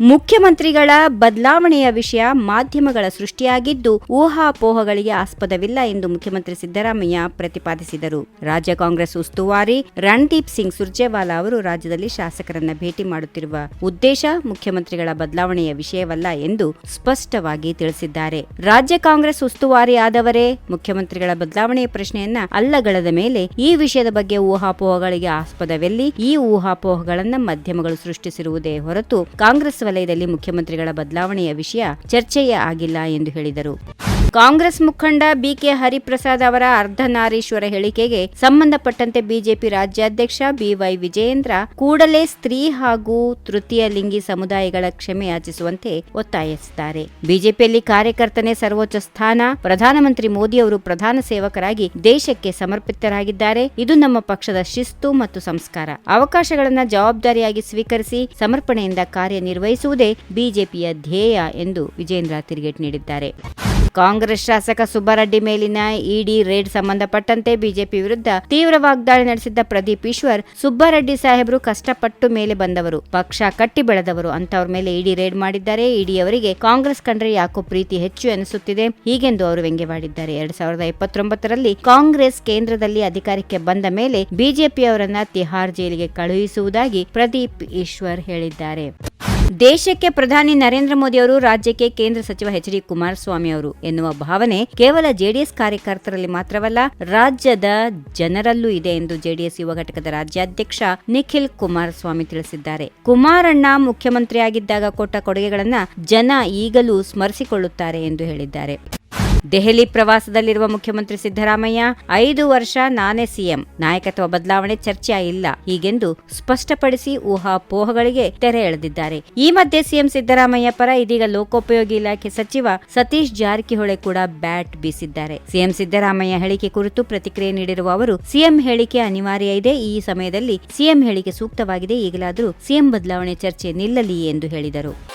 ಮುಖ್ಯಮಂತ್ರಿಗಳ ಬದಲಾವಣೆಯ ವಿಷಯ ಮಾಧ್ಯಮಗಳ ಸೃಷ್ಟಿಯಾಗಿದ್ದು ಊಹಾಪೋಹಗಳಿಗೆ ಆಸ್ಪದವಿಲ್ಲ ಎಂದು ಮುಖ್ಯಮಂತ್ರಿ ಸಿದ್ದರಾಮಯ್ಯ ಪ್ರತಿಪಾದಿಸಿದರು. ರಾಜ್ಯ ಕಾಂಗ್ರೆಸ್ ಉಸ್ತುವಾರಿ ರಣದೀಪ್ ಸಿಂಗ್ ಸುರ್ಜೇವಾಲಾ ಅವರು ರಾಜ್ಯದಲ್ಲಿ ಶಾಸಕರನ್ನ ಭೇಟಿ ಮಾಡುತ್ತಿರುವ ಉದ್ದೇಶ ಮುಖ್ಯಮಂತ್ರಿಗಳ ಬದಲಾವಣೆಯ ವಿಷಯವಲ್ಲ ಎಂದು ಸ್ಪಷ್ಟವಾಗಿ ತಿಳಿಸಿದ್ದಾರೆ. ರಾಜ್ಯ ಕಾಂಗ್ರೆಸ್ ಉಸ್ತುವಾರಿ ಆದವರೇ ಮುಖ್ಯಮಂತ್ರಿಗಳ ಬದಲಾವಣೆಯ ಪ್ರಶ್ನೆಯನ್ನ ಅಲ್ಲಗಳದ ಮೇಲೆ ಈ ವಿಷಯದ ಬಗ್ಗೆ ಊಹಾಪೋಹಗಳಿಗೆ ಆಸ್ಪದವೆಲ್ಲಿ ಈ ಊಹಾಪೋಹಗಳನ್ನ ಮಾಧ್ಯಮಗಳು ಸೃಷ್ಟಿಸಿರುವುದೇ ಹೊರತು ಕಾಂಗ್ರೆಸ್ ವಲಯದಲ್ಲಿ ಮುಖ್ಯಮಂತ್ರಿಗಳ ಬದಲಾವಣೆಯ ವಿಷಯ ಚರ್ಚೆಯೇ ಆಗಿಲ್ಲ ಎಂದು ಹೇಳಿದರು. ಕಾಂಗ್ರೆಸ್ ಮುಖಂಡ ಬಿಕೆ ಹರಿಪ್ರಸಾದ್ ಅವರ ಅರ್ಧನಾರೀಶ್ವರ ಹೇಳಿಕೆಗೆ ಸಂಬಂಧಪಟ್ಟಂತೆ ಬಿಜೆಪಿ ರಾಜ್ಯಾಧ್ಯಕ್ಷ ಬಿವೈ ವಿಜಯೇಂದ್ರ ಕೂಡಲೇ ಸ್ತ್ರೀ ಹಾಗೂ ತೃತೀಯ ಲಿಂಗಿ ಸಮುದಾಯಗಳ ಕ್ಷಮೆ ಯಾಚಿಸುವಂತೆ ಒತ್ತಾಯಿಸಿದ್ದಾರೆ. ಬಿಜೆಪಿಯಲ್ಲಿ ಕಾರ್ಯಕರ್ತನೇ ಸರ್ವೋಚ್ಚ ಸ್ಥಾನ, ಪ್ರಧಾನಮಂತ್ರಿ ಮೋದಿ ಅವರು ಪ್ರಧಾನ ಸೇವಕರಾಗಿ ದೇಶಕ್ಕೆ ಸಮರ್ಪಿತರಾಗಿದ್ದಾರೆ. ಇದು ನಮ್ಮ ಪಕ್ಷದ ಶಿಸ್ತು ಮತ್ತು ಸಂಸ್ಕಾರ. ಅವಕಾಶಗಳನ್ನು ಜವಾಬ್ದಾರಿಯಾಗಿ ಸ್ವೀಕರಿಸಿ ಸಮರ್ಪಣೆಯಿಂದ ಕಾರ್ಯನಿರ್ವಹಿಸುವುದೇ ಬಿಜೆಪಿಯ ಧ್ಯೇಯ ಎಂದು ವಿಜೇಂದ್ರ ತಿರುಗೇಟ್ ನೀಡಿದ್ದಾರೆ. ಕಾಂಗ್ರೆಸ್ ಶಾಸಕ ಸುಬ್ಬಾರೆಡ್ಡಿ ಮೇಲಿನ ಇಡಿ ರೇಡ್ ಸಂಬಂಧಪಟ್ಟಂತೆ ಬಿಜೆಪಿ ವಿರುದ್ಧ ತೀವ್ರ ವಾಗ್ದಾಳಿ ನಡೆಸಿದ್ದ ಪ್ರದೀಪ್ ಈಶ್ವರ್, ಸುಬ್ಬಾರೆಡ್ಡಿ ಸಾಹೇಬರು ಕಷ್ಟಪಟ್ಟು ಮೇಲೆ ಬಂದವರು, ಪಕ್ಷ ಕಟ್ಟಿ ಬೆಳೆದವರು ಅಂತವ್ರ ಮೇಲೆ ಇಡಿ ರೇಡ್ ಮಾಡಿದ್ದಾರೆ. ಇಡಿ ಅವರಿಗೆ ಕಾಂಗ್ರೆಸ್ ಕಂಡ್ರೆ ಯಾಕೋ ಪ್ರೀತಿ ಹೆಚ್ಚು ಎನಿಸುತ್ತಿದೆ. ಹೀಗೆಂದು ಅವರು ವ್ಯಂಗ್ಯವಾಡಿದ್ದಾರೆ. ಎರಡ್ ಸಾವಿರದ ಇಪ್ಪತ್ತೊಂಬತ್ತರಲ್ಲಿ ಕಾಂಗ್ರೆಸ್ ಕೇಂದ್ರದಲ್ಲಿ ಅಧಿಕಾರಕ್ಕೆ ಬಂದ ಮೇಲೆ ಬಿಜೆಪಿಯವರನ್ನ ತಿಹಾರ್ ಜೈಲಿಗೆ ಕಳುಹಿಸುವುದಾಗಿ ಪ್ರದೀಪ್ ಈಶ್ವರ್ ಹೇಳಿದ್ದಾರೆ. ದೇಶಕ್ಕೆ ಪ್ರಧಾನಿ ನರೇಂದ್ರ ಮೋದಿ ಅವರು, ರಾಜ್ಯಕ್ಕೆ ಕೇಂದ್ರ ಸಚಿವ ಎಚ್ ಡಿ ಕುಮಾರಸ್ವಾಮಿ ಅವರು ಎನ್ನುವ ಭಾವನೆ ಕೇವಲ ಜೆಡಿಎಸ್ ಕಾರ್ಯಕರ್ತರಲ್ಲಿ ಮಾತ್ರವಲ್ಲ ರಾಜ್ಯದ ಜನರಲ್ಲೂ ಇದೆ ಎಂದು ಜೆಡಿಎಸ್ ಯುವ ಘಟಕದ ರಾಜ್ಯಾಧ್ಯಕ್ಷ ನಿಖಿಲ್ ಕುಮಾರಸ್ವಾಮಿ ತಿಳಿಸಿದ್ದಾರೆ. ಕುಮಾರಣ್ಣ ಮುಖ್ಯಮಂತ್ರಿಯಾಗಿದ್ದಾಗ ಕೊಟ್ಟ ಕೊಡುಗೆಗಳನ್ನ ಜನ ಈಗಲೂ ಸ್ಮರಿಸಿಕೊಳ್ಳುತ್ತಾರೆ ಎಂದು ಹೇಳಿದ್ದಾರೆ. ದೆಹಲಿ ಪ್ರವಾಸದಲ್ಲಿರುವ ಮುಖ್ಯಮಂತ್ರಿ ಸಿದ್ದರಾಮಯ್ಯ ಐದು ವರ್ಷ ನಾನೇ ಸಿಎಂ. ನಾಯಕತ್ವ ಬದಲಾವಣೆ ಚರ್ಚೆ ಇಲ್ಲ ಹೀಗೆಂದು ಸ್ಪಷ್ಟಪಡಿಸಿ ಊಹಾಪೋಹಗಳಿಗೆ ತೆರೆ ಎಳೆದಿದ್ದಾರೆ. ಈ ಮಧ್ಯೆ ಸಿಎಂ ಸಿದ್ದರಾಮಯ್ಯ ಪರ ಇದೀಗ ಲೋಕೋಪಯೋಗಿ ಇಲಾಖೆ ಸಚಿವ ಸತೀಶ್ ಜಾರಕಿಹೊಳಿ ಕೂಡ ಬ್ಯಾಟ್ ಬೀಸಿದ್ದಾರೆ. ಸಿಎಂ ಸಿದ್ದರಾಮಯ್ಯ ಹೇಳಿಕೆ ಕುರಿತು ಪ್ರತಿಕ್ರಿಯೆ ನೀಡಿರುವ ಅವರು, ಸಿಎಂ ಹೇಳಿಕೆ ಅನಿವಾರ್ಯ ಇದೆ. ಈ ಸಮಯದಲ್ಲಿ ಸಿಎಂ ಹೇಳಿಕೆ ಸೂಕ್ತವಾಗಿದೆ. ಈಗಲಾದರೂ ಸಿಎಂ ಬದಲಾವಣೆ ಚರ್ಚೆ ನಿಲ್ಲಲಿ ಎಂದು ಹೇಳಿದರು.